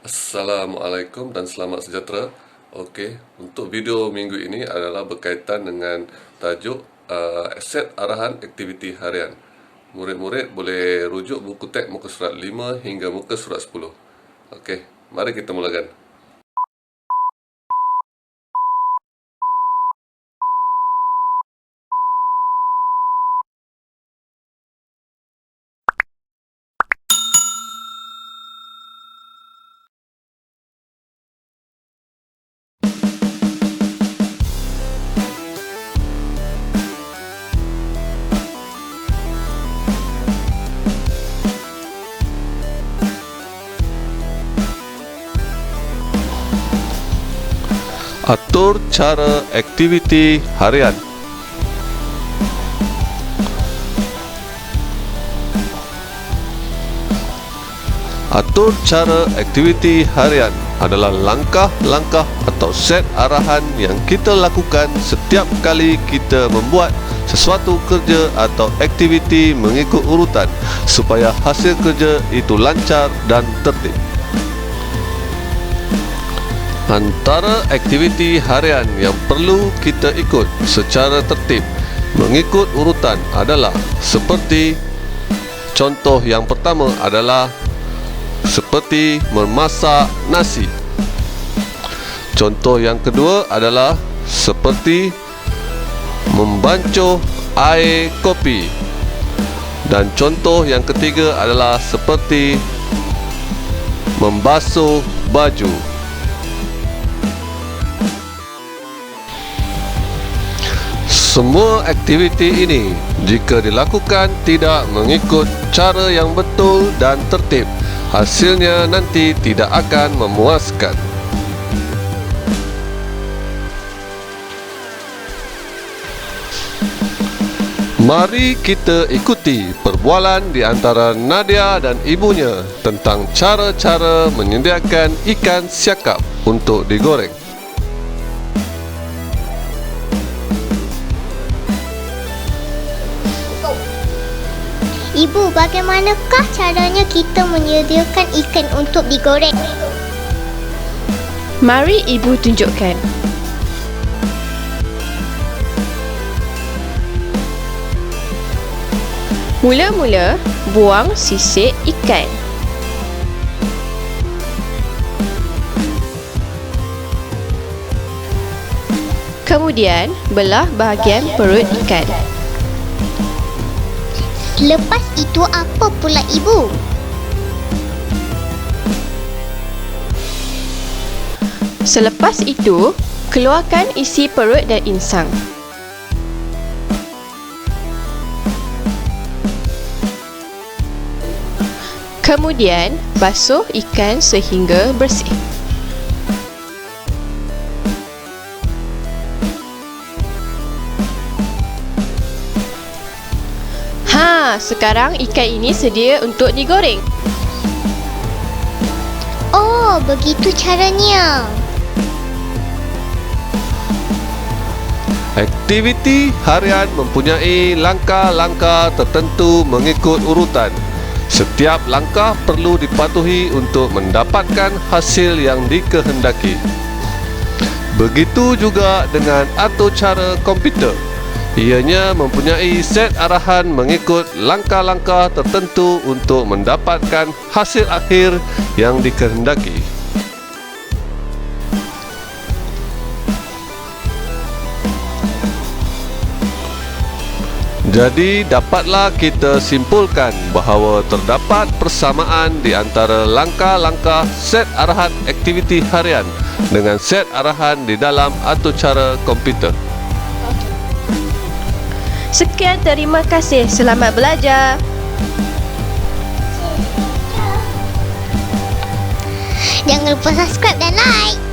Assalamualaikum dan selamat sejahtera. Okey, untuk video minggu ini adalah berkaitan dengan tajuk uh, aset arahan aktiviti harian. Murid-murid boleh rujuk buku teks muka surat 5 hingga muka surat 10. Okey, mari kita mulakan. Atur cara aktiviti harian. Atur cara aktiviti harian adalah langkah-langkah atau set arahan yang kita lakukan setiap kali kita membuat sesuatu kerja atau aktiviti mengikut urutan supaya hasil kerja itu lancar dan tertib. Antara aktiviti harian yang perlu kita ikut secara tertib mengikut urutan adalah seperti contoh yang pertama adalah seperti memasak nasi. Contoh yang kedua adalah seperti membancuh air kopi. Dan contoh yang ketiga adalah seperti membasuh baju. Semua aktiviti ini jika dilakukan tidak mengikut cara yang betul dan tertib, hasilnya nanti tidak akan memuaskan. Mari kita ikuti perbualan di antara Nadia dan ibunya tentang cara-cara menyediakan ikan siakap untuk digoreng. Ibu, bagaimanakah caranya kita menyediakan ikan untuk digoreng? Mari ibu tunjukkan. Mula-mula, buang sisik ikan. Kemudian, belah bahagian perut ikan. Lepas itu apa pula ibu? Selepas itu, keluarkan isi perut dan insang. Kemudian, basuh ikan sehingga bersih. Ha, sekarang ikan ini sedia untuk digoreng. Oh, begitu caranya. Aktiviti harian mempunyai langkah-langkah tertentu mengikut urutan. Setiap langkah perlu dipatuhi untuk mendapatkan hasil yang dikehendaki. Begitu juga dengan atur cara komputer. Ianya mempunyai set arahan mengikut langkah-langkah tertentu untuk mendapatkan hasil akhir yang dikehendaki. Jadi dapatlah kita simpulkan bahawa terdapat persamaan di antara langkah-langkah set arahan aktiviti harian dengan set arahan di dalam atur cara komputer. Sekian terima kasih. Selamat belajar. Jangan lupa subscribe dan like.